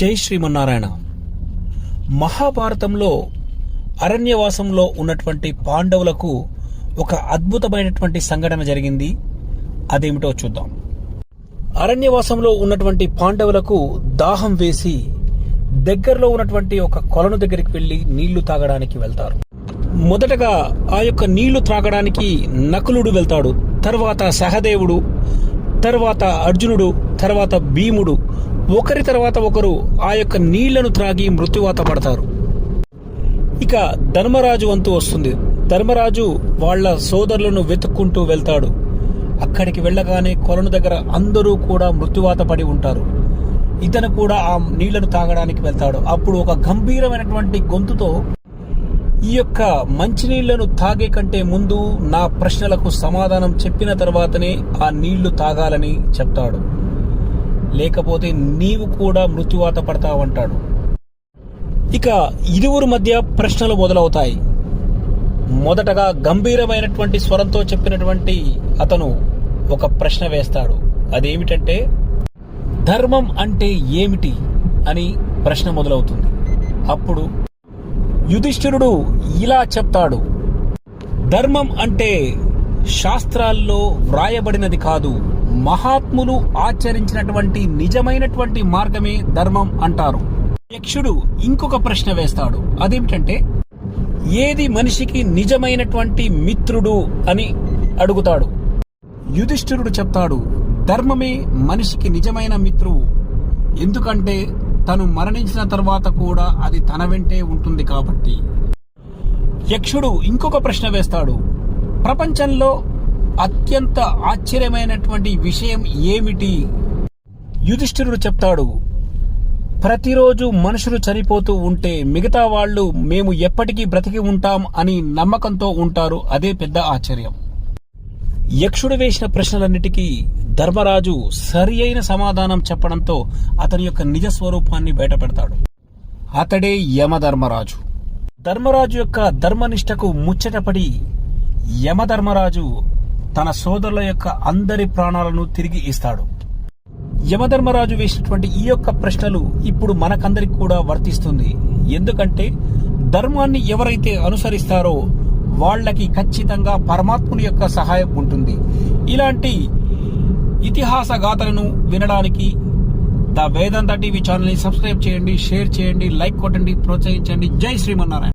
జై శ్రీమన్నారాయణ. మహాభారతంలో అరణ్యవాసంలో ఉన్నటువంటి పాండవులకు ఒక అద్భుతమైనటువంటి సంఘటన జరిగింది. అదేమిటో చూద్దాం. అరణ్యవాసంలో ఉన్నటువంటి పాండవులకు దాహం వేసి దగ్గరలో ఉన్నటువంటి ఒక కొలను దగ్గరికి వెళ్ళి నీళ్ళు తాగడానికి వెళ్తారు. మొదటగా ఆ యొక్క నీళ్ళు త్రాగడానికి నకులుడు వెళ్తాడు. తర్వాత సహదేవుడు తర్వాత అర్జునుడు తర్వాత భీముడు ఒకరి తర్వాత ఒకరు ఆ యొక్క నీళ్ళను త్రాగి మృత్యువాత పడతారు. ఇక ధర్మరాజు వంతు వస్తుంది. ధర్మరాజు వాళ్ళ సోదరులను వెతుక్కుంటూ వెళ్తాడు. అక్కడికి వెళ్ళగానే కొలను దగ్గర అందరూ కూడా మృత్యువాత పడి ఉంటారు. ఇతను కూడా ఆ నీళ్ళను తాగడానికి వెళ్తాడు. అప్పుడు ఒక గంభీరమైనటువంటి గొంతుతో ఈ యొక్క మంచినీళ్ళను తాగే కంటే ముందు నా ప్రశ్నలకు సమాధానం చెప్పిన తర్వాతనే ఆ నీళ్ళు తాగాలని చెప్తాడు. లేకపోతే నీవు కూడా మృత్యువాత పడతావంటాడు ఇక ఇరువురు మధ్య ప్రశ్నలు మొదలవుతాయి. మొదటగా గంభీరమైనటువంటి స్వరంతో చెప్పినటువంటి అతను ఒక ప్రశ్న వేస్తాడు. అదేమిటంటే ధర్మం అంటే ఏమిటి అని ప్రశ్న మొదలవుతుంది. అప్పుడు యుధిష్ఠిరుడు ఇలా చెప్తాడు. ధర్మం అంటే శాస్త్రాల్లో వ్రాయబడినది కాదు. మహాత్ములు ఆచరించినటువంటి నిజమైనటువంటి మార్గమే ధర్మం అంటారు. యక్షుడు ఇంకొక ప్రశ్న వేస్తాడు. అదేమిటంటే ఏది మనిషికి నిజమైనటువంటి మిత్రుడు అని అడుగుతాడు. యుధిష్ఠిరుడు చెప్తాడు ధర్మమే మనిషికి నిజమైన మిత్రువు. ఎందుకంటే తను మరణించిన తర్వాత కూడా అది తన వెంటే ఉంటుంది కాబట్టి. యక్షుడు ఇంకొక ప్రశ్న వేస్తాడు ప్రపంచంలో అత్యంత ఆశ్చర్యమైనటువంటి విషయం ఏమిటి? యుధిష్ఠిరుడు చెప్తాడు ప్రతిరోజు మనుషులు చనిపోతూ ఉంటే మిగతా వాళ్ళు మేము ఎప్పటికీ బ్రతికి ఉంటాం అని నమ్మకంతో ఉంటారు. అదే పెద్ద ఆశ్చర్యం. యక్షుడు వేసిన ప్రశ్నలన్నిటికీ ధర్మరాజు సరి అయిన సమాధానం చెప్పడంతో అతని యొక్క నిజ స్వరూపాన్ని బయటపెడతాడు. అతడే యమధర్మరాజు. ధర్మరాజు యొక్క ధర్మనిష్టకు ముచ్చటపడి యమధర్మరాజు తన సోదరుల యొక్క అందరి ప్రాణాలను తిరిగి ఇస్తాడు. యమధర్మరాజు వేసినటువంటి ఈ యొక్క ప్రశ్నలు ఇప్పుడు మనకందరికి కూడా వర్తిస్తుంది. ఎందుకంటే ధర్మాన్ని ఎవరైతే అనుసరిస్తారో వాళ్ళకి ఖచ్చితంగా పరమాత్ముని యొక్క సహాయం ఉంటుంది. ఇలాంటి ఇతిహాస గాథలను వినడానికి ద వేదాంత టీవీ ఛానల్ని సబ్స్క్రైబ్ చేయండి షేర్ చేయండి లైక్ కొట్టండి ప్రోత్సహించండి. జై శ్రీమన్నారాయణ.